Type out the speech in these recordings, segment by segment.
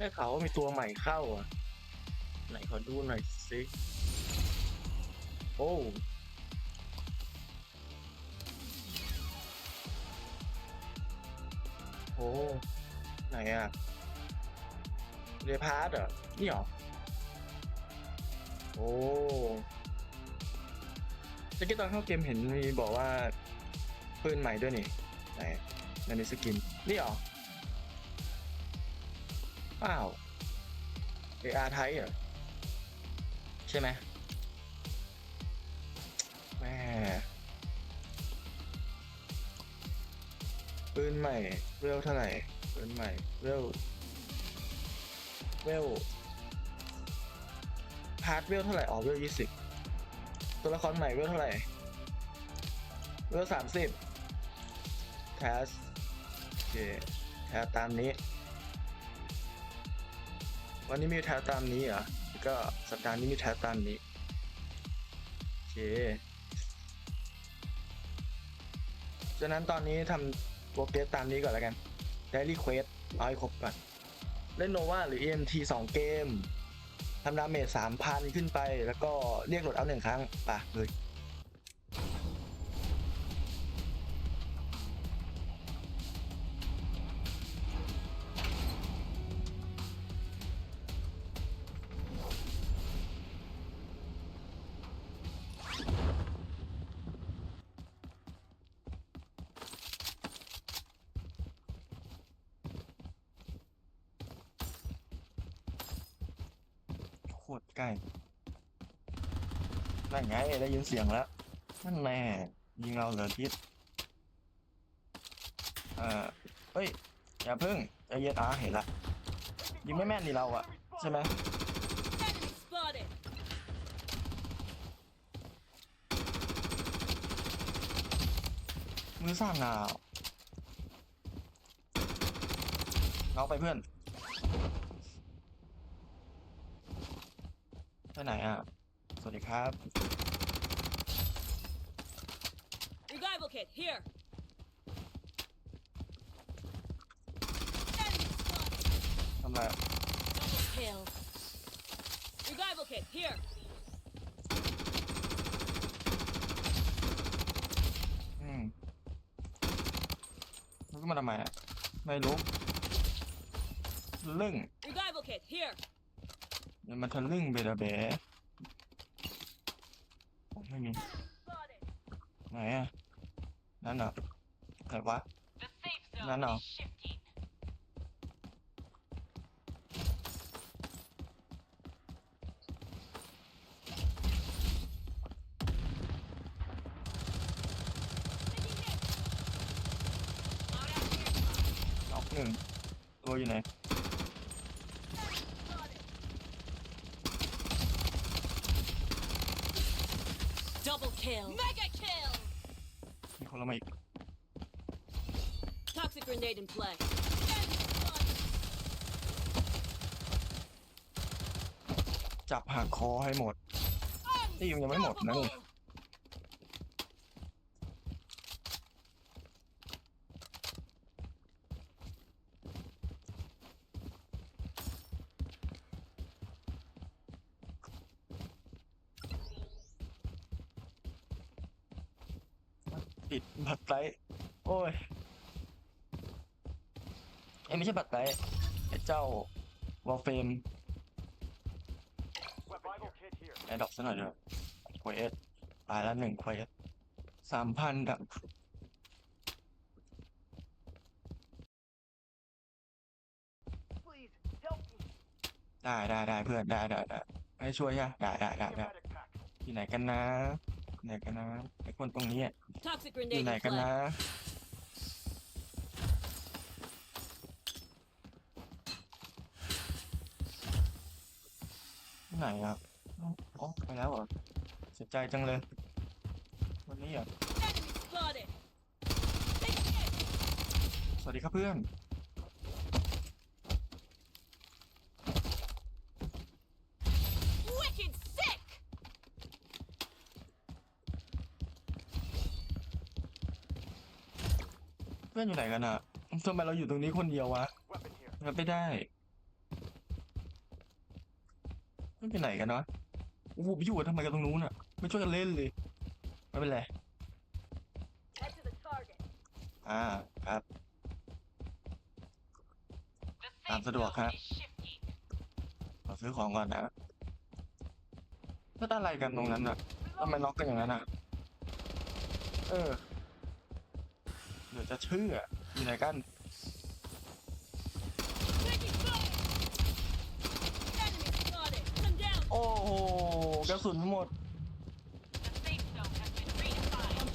ได้ข่าวว่ามีตัวใหม่เข้าอะ ไหนขอดูหน่อยสิโอ้โอ้ไหนอะเรพาร์ตเหรอนี่หรอ โอ้ตะกี้ตอนเข้าเกมเห็นมีบอกว่าปืนใหม่ด้วยนี่ไหนในสกิน นี่หรอ อ้าว AR ไทยเหรอ ใช่ไหมแม่ปืนใหม่เร็วเท่าไหร่ปืนใหม่เร็วลเวลพาร์ทเวลเท่าไหร่อ๋อเวลยี่สิบตัวละครใหม่เวลเท่าไหร่เวลสามสิบแทสโอเคแทสตามนี้ วันนี้มีแทสตามนี้เหรอ ก็สัปดาห์นี้มีแทสตามนี้ โอเคฉะนั้นตอนนี้ทำโปรเกรสตามนี้ก่อนแล้วกัน Daily Quest เอาให้ครบก่อน เล่นโนวาหรือ EMT 2 เกมทำดาเมจ3,000 ขึ้นไป แล้วก็เรียกโหลดเอาหนึ่งครั้ง ป่ะเลย ใกล้นั่นไงได้ยินเสียงแล้วนั่นแน่ยิงเราเหลือทิศเอ่อเฮ้ยอย่าพึ่งใจเย็นอะเห็นละยิงไม่แม่นนี่เราอะใช่ไหมมือสั่นอะเอาไปเพื่อน ไปไหนอะ สวัสดีครับ Revival kit here. Enemy spotted. ทำไรอะ Double kill. Revival kit here. อืมลุกขึ้นมาทำไมอะ ไม่ลุกลึ่ง Revival kit here. เดี๋ยมันทะลึ่งไปละเบ๋ไม่มีไหนอะนั่นเหรอไหนวะ The safe No, no. is shifting. น็อกหนึ่งตัวอยู่ไหน Double kill. Mega kill. มีคนละมาอีก Toxic grenade in play. Enemy spotted. จับหักคอให้หมด นี่ยังไม่หมดนะนี่ ติดบัตรไลท์โอ้ยเอ้ไม่ใช่บัตรไลท์ไอ้เจ้าวอลเฟมไอ้ดอกซะหน่อยเถอะควสตายแล้วหนึ่งควสสามพันดับได้ได้ได้เพื่อนได้ได้ได้ให้ช่วยใช่ไหมได้ได้ได้ได้ที่ไหนกันนะ ไหนกันนะไอ้คนตรงนี้อะ Toxic อยู่ grenade ไหน in กัน play. นะ ไหนอะอ๋อไปแล้วเหรอเสียใจจังเลย วันนี้อะ Enemy spotted. Take it. สวัสดีครับเพื่อน พื่อนอยู่ไหนกันอะทำไมเราอยู่ตรงนี้คนเดียววะมันไม่ได้ไม่ไปไหนกันเนาะโอ้โหอยู่ทำไมกันตรงนู้นอะไม่ช่วยกันเล่นเลยไม่เป็นไรอ่าครับตามสะดวกครับขอซื้อของก่อนนะแล้วอะไรกันตรงนั้นอะทำไมล็อกกันอย่างนั้นอะเออ เดี๋ยวจะเชื่ออยู่ไหนกัน Taking fire. Enemy spotted. Come down. โอ้โหกระสุนหมด The safe zone has been redefined.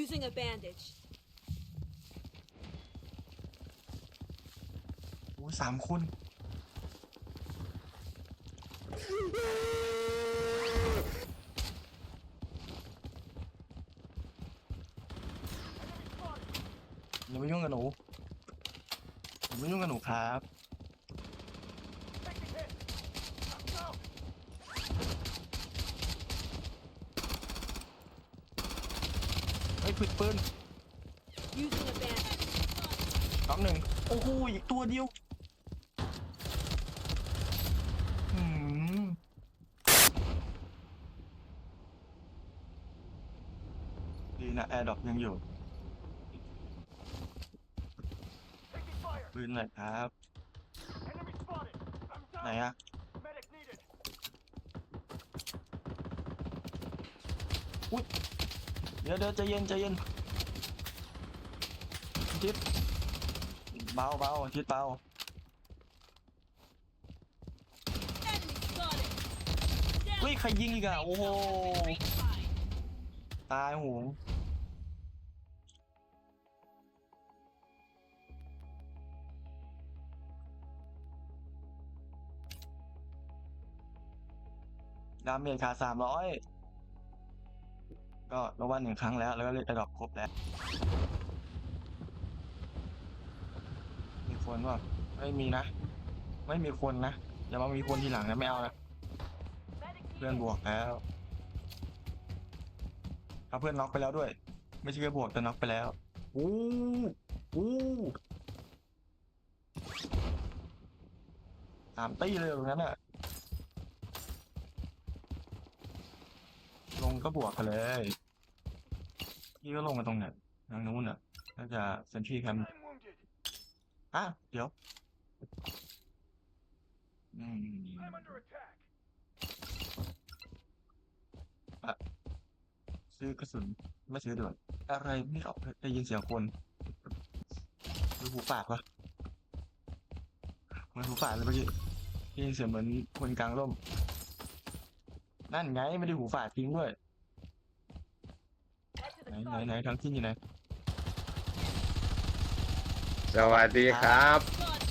Using a bandage. โอ้ยสามคน อย่ามายุ่ งกับหนูอย่ามายุ่งกับหนูครับเฮ้ยฝึกปืน Using a bandage. น้องหนึ่งโอ้โหอีกตัวเดียวอืมดีนะแอร์ดรอปยังอยู่ Taking fire. ปืนหน่อยครับ ไหนอะ Medic needed. เดี๋ยวเดี๋ยวใจเย็นใจเย็นทิศเบาเบาทิศเบาเฮ้ยใครยิงอีกอะโอ้โหตายโห ดาเมจขาสามร้อยก็รางวัลหนึ่งครั้งแล้ว แล้วก็เล่นระดับครบแล้ว มีคนว่าไม่มีนะ ไม่มีคนนะอย่ามามีคนทีหลังนะไม่เอานะ Medic เพื่อนบวกแล้วถ้าเพื่อนน็อกไปแล้วด้วย ไม่ใช่แค่บวกแต่น็อกไปแล้วอู้อู้สามตี้เลยตรงนั้นอะลง ก็บวกกันเลย พี่ก็ลงมาตรงไหนทางนู้นอะน่าจะเซนทรีแคมป์อะเดี๋ยวอืม I'm under attack. ซื้อกระสุนไม่ซื้อด่วนอะไรไม่ออกได้ยินเสียงคนหรือหูปากวะเหมือนหูปากเลยเมื่อกี้ได้ยินเสียงเหมือนคนกลางร่ม นั่นไงไม่ได้หูฝาดทิ้งด้วย ไหน the ไหน target. ไหนทั้งที่อยู่ไหนสวัสดีครับ Spotted.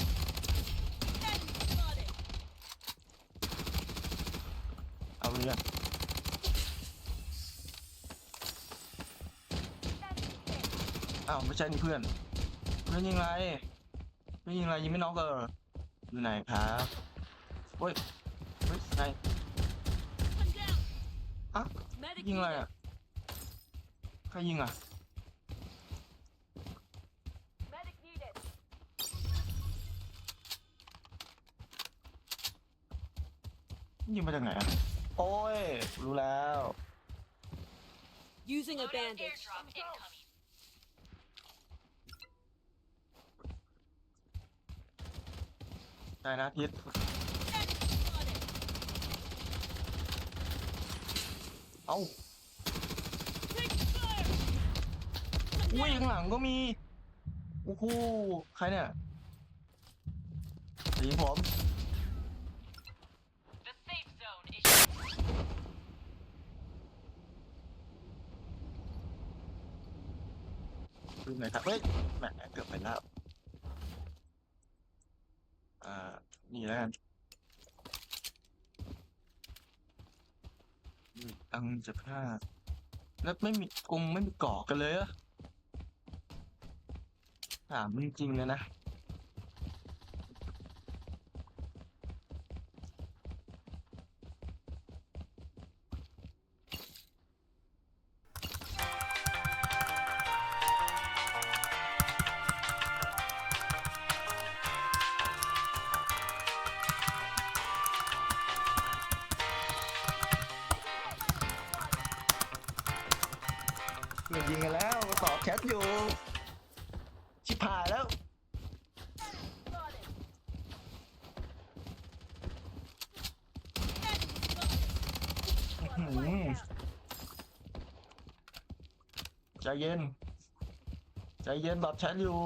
Enemy spotted. เอาเรื่องอ้าวไม่ใช่นี่เพื่อนเพื่อนยิงไรเพื่อนยิงไรยิงไม่น็อกเอออยู่ไหนครับโอ้ยเฮ้ยไหน One down. อะ Medic ยิงอะไร needed. อะ ใครยิงอะ Medic needed. ยิงมาจากไหนอะ โอ้ย รู้แล้ว Using a bandage. incoming. ได้นะทิศ Enemy spotted. เอ้า อุ้ยข้างหลังก็มีโอ้โหใครเนี่ยสีผมดูหน่อยครับเฮ้ยแหมเกือบไปแล้วอ่านี่แล้วกันนี่ตังจะพลาดแล้วไม่มีกงไม่มีเกาะกันเลยอะ ถามจริงๆเลยนะมยิงกันแล้วก็ตอบแชทอยู่ ชิบหาแล้วใจเย็น ใจเย็นตอบแชทอยู่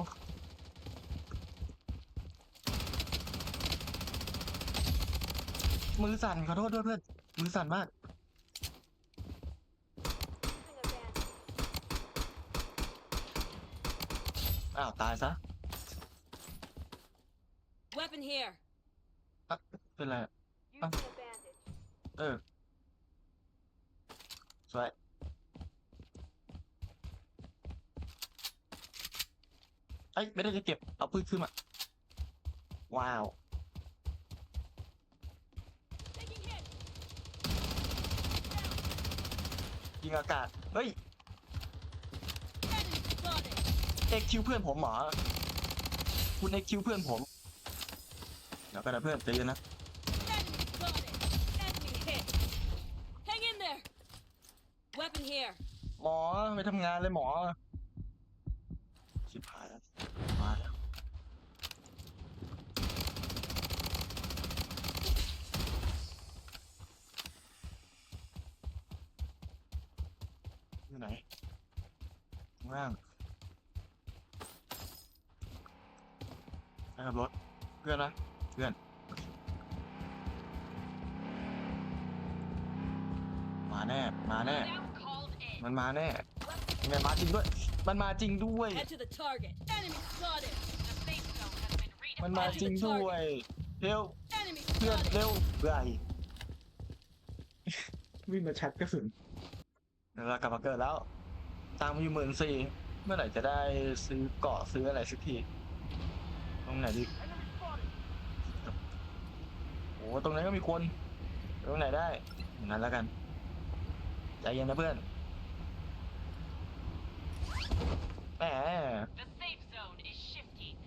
มือสั่นขอโทษด้วยเพื่อนมือสั่นมาก อ้าว ตายซะ Weapon here. เป็นไรอะ Using a bandage. เออ สวยเอ้ยไม่ได้จะเก็บ เอาปืนขึ้นมา ว้าว Taking hit. ยิงอากาศ เฮ้ย Enemy spotted. เอ็กคิวเพื่อนผมเหรอคุณเอ็กคิวเพื่อนผมเดี๋ยวกันนะเพื่อนใจเย็นนะ Enemy spotted. Enemy hit. Hang in there. Weapon here. หมอไปทำงานเลยหมอ แน่ มาแน่ Down called in. มันมาแน่มันมาจริงด้วย มันมาจริงด้วย Head to the target. Enemy spotted. The safe zone has been มันมาจริงด้วย เร็ว Enemy เพื่อน spotted. เร็วเบื่อไอวิ่งมาชัดกระสุนเดี๋ยวเรากลับมาเกิดแล้ว ตังค์มีอยู่หมื่นสี่เมื่อไหร่จะได้ซื้อเกาะซื้ออะไรสักที ตรงไหนดี Enemy spotted. โอ้ตรงไหนก็มีคน ตรงไหนได้อย่างนั้นแล้วกัน ใจเย็นนะเพื่อนแหม The safe zone is shifting.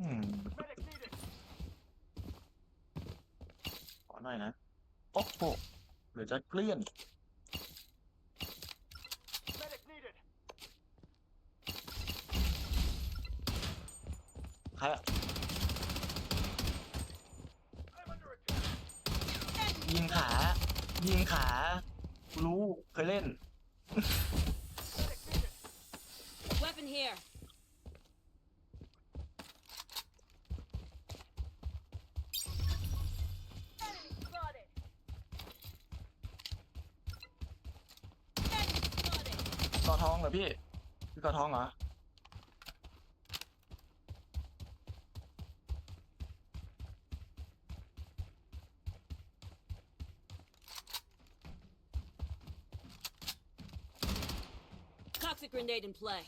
อืม Medic needed. ขอหน่อยนะ โอ้โหเหลือจะเกลี้ยน Medic needed. ใครอะ I'm under attack. ยิงขา ยิงขา รู้เคยเล่น Medic needed. Weapon here. Enemy spotted. Enemy spotted. กอทองเหรอพี่คือกอทองเหรอ Toxic grenade in play.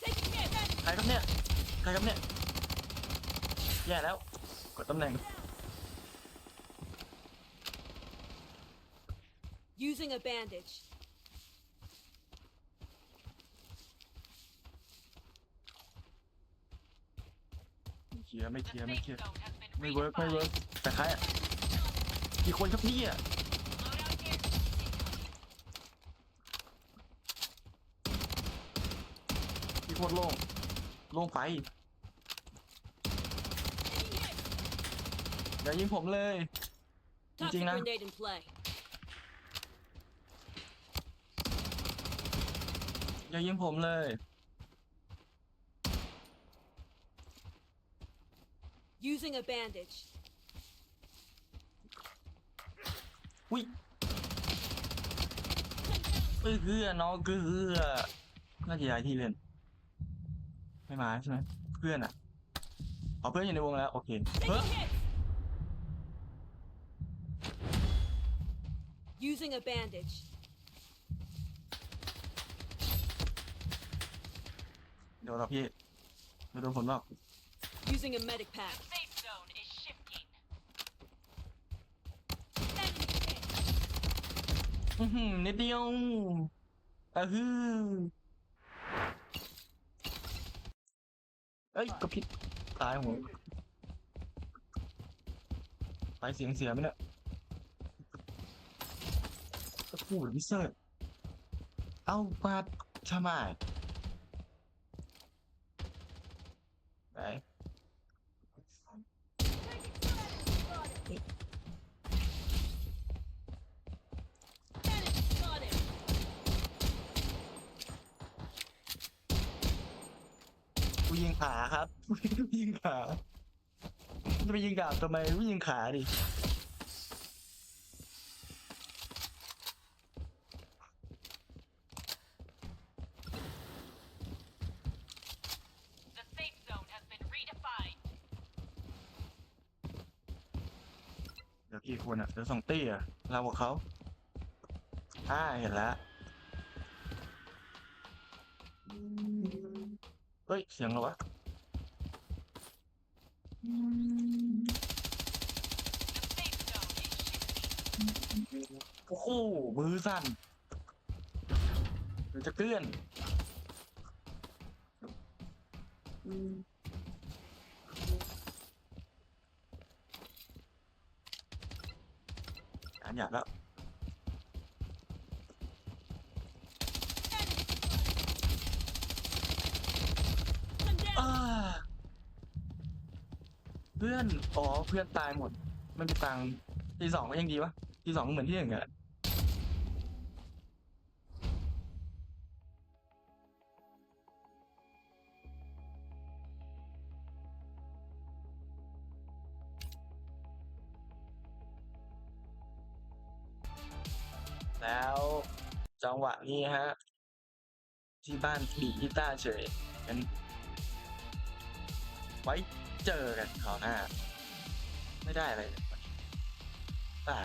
Taking hit. Enemy ใครครับเนี่ย ใครครับเนี่ย แย่แล้ว กดตำแหน่ง Using a bandage. ไม่เคลียร์ไม่เคลียร์ไม่เคลียร์ zone has been ไม่เวิร์กไม่เวิร์กแต่ใครอะกี่คนครับพี่อะ Loadout here. พี่โคตรโล่งโล่งไฟ Taking hit. อย่ายิงผมเลย Toxic Jing na. grenade in play. อย่ายิงผมเลย Using a bandage. อุ้ยเอ้ยเกือน้องเกือน่าจะย้ายที่เล่น ไม่มาใช่ไหมเพื่อนอะเอาเพื่อนอยู่ในวงแล้วโอเคเฮ้ย Taking hit. Using a bandage. เดี๋ยวเราพี่ไม่โดนผมหรอก Using a medic pack. The safe zone is shifting. Enemy hit. อื้อหือนิดเดียวอะฮือ เอ้ยก็พริบตายหัวตายเสียงเสียไหมเนี่ยตะพูดไม่เซอร์เอาปาทำไม ยิงขาจะไปยิงดาบทำไมกูยิงขาดิ The safe zone has been redefined. เดี๋ยวกี่คนอะเดี๋ยวสองตี้อะเรากับเขาอ่าเห็นแล้วเฮ้ย เสียงเหรอวะ โอ้โหมือสั่นเดี๋ยวจะเกลื่อนอ่านอยากแล้ว One down. อ่าเพื่ อ๋อเพื่อนตายหมด ไม่มีตังค์ทีสองก็ยังดีวะทีสองเหมือนที่หนึ่งอะแล้วจังหวะนี้ฮะ ที่บ้านบีกีตาร์เฉยกันไว้เจอกันคราวหน้า ไม่ได้อะไรเลยวันนี้บา